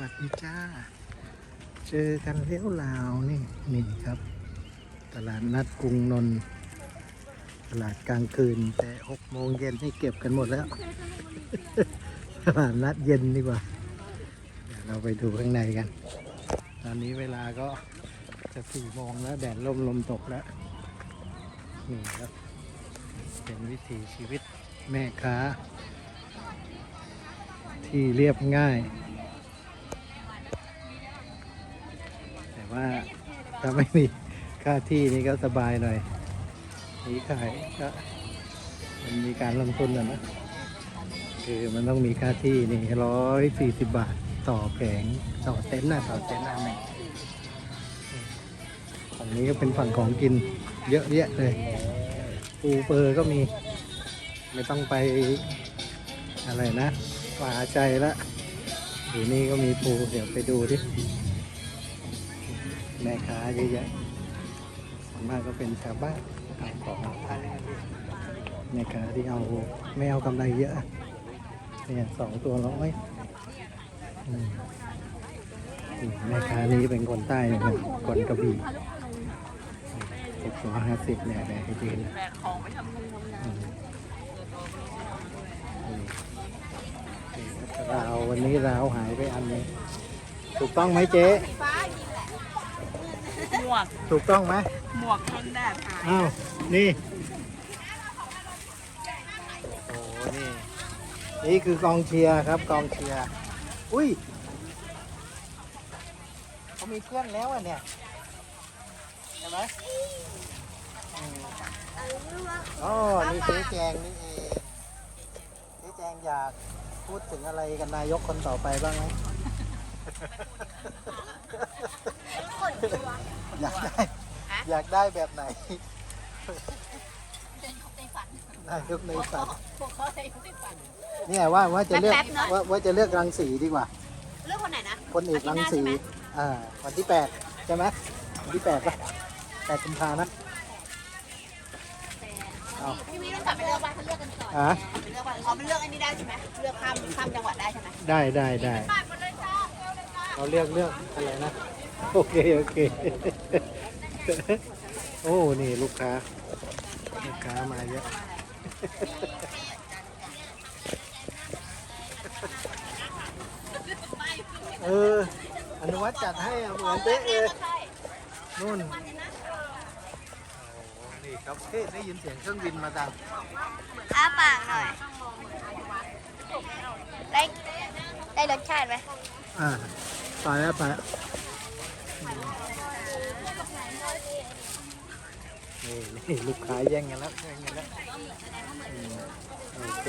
วัสดีจ้า เจอกันเลี้ยวลาวนี่นี่ครับ ตลาดนัดกรุงนนท์ตลาดกลางคืน แต่หกโมงเย็นให้เก็บกันหมดแล้ว ตลาดนัดเย็นดีกว่า เดี๋ยวเราไปดูข้างในกัน ตอนนี้เวลาก็จะสี่โมงแล้วแดดลมลมตกแล้วนี่ครับ เป็นวิถีชีวิตแม่ค้า ที่เรียบง่าย ว่าถ้าไม่มีค่าที่นี่ก็สบายหน่อยนี่ขายก็มันมีการลงทุนนะนะคือมันต้องมีค่าที่นี่ร้อยสี่สิบบาทต่อแผงต่อเต็นท์นะต่อเต็นท์อันหนึ่งฝั่งนี้ก็เป็นฝั่งของกินเยอะแยะเลยปูเปอร์ก็มี ไม่ต้องไปอะไรนะป่าใจละอยู่นี่ก็มีปูเดี๋ยวไปดูดิ แม่ค้าเยอะแยะส่วนมากก็เป็นชาวบ้านขายของขายแม่ค้าที่เอาไม่เอากำไรเยอะเนี่ยสองตัวร้อยแม่ค้านี้เป็นคนใต้นะครับคนกระบี่หกร้อยห้าสิบเนี่ยเนี่ยให้ยืนแบกของไปทำงานทำงานอืมนี่นี่ครับราววันนี้ราวหายไปอันนึงถูกต้องไหมเจ๊ หมวกถูกต้องไหมหมวกกันแดดหายอ้าวนี่โอ้โหนี่นี่คือกองเชียร์ครับกองเชียร์อุ้ยเขามีเพื่อนแล้วอะเนี่ยใช่ไหมอืมอ๋อนี่เจ๊แจงนี่เองเจ๊แจงอยากพูดถึงอะไรกันนายกคนต่อไปบ้างไหม อยากได้ อยากได้แบบไหนนายกในฝันเนี่ยว่าว่าจะเลือกแป๊บๆเนอะว่าว่าจะเลือกรังสีดีกว่า เลือกคนไหนนะคนเอกรังสีอาทิตย์หน้าใช่ไหมอ่าวันที่แปดใช่ไหมวันที่แปดป่ะแปดกุมภานะอ้าวพี่วิต้องกลับไปเลือกบ้านเขาเลือกกันก่อนอะไปเลือกบ้านเขาไปเลือกอันนี้ได้ใช่ไหมเลือกข้ามข้ามจังหวัดได้ใช่ไหมได้ได้ได้ เราเลือกเลือกอะไรนะ โอเค โอเค โอ้ นี่ลูกค้า ลูกค้ามาเยอะเอออนุวัตจัดให้อะเหมือนเป๊ะเลยนู่นโอ้โหนี่ครับเฮ้ได้ยินเสียงเครื่องบินมาดังอ้าปากหน่อย ได้ได้รสชาติไหมอ่า ไปแล้วไปแล้วนี่นี่ลูกค้าแย่งกันแล้วแย่งกันแล้วอืมโอเค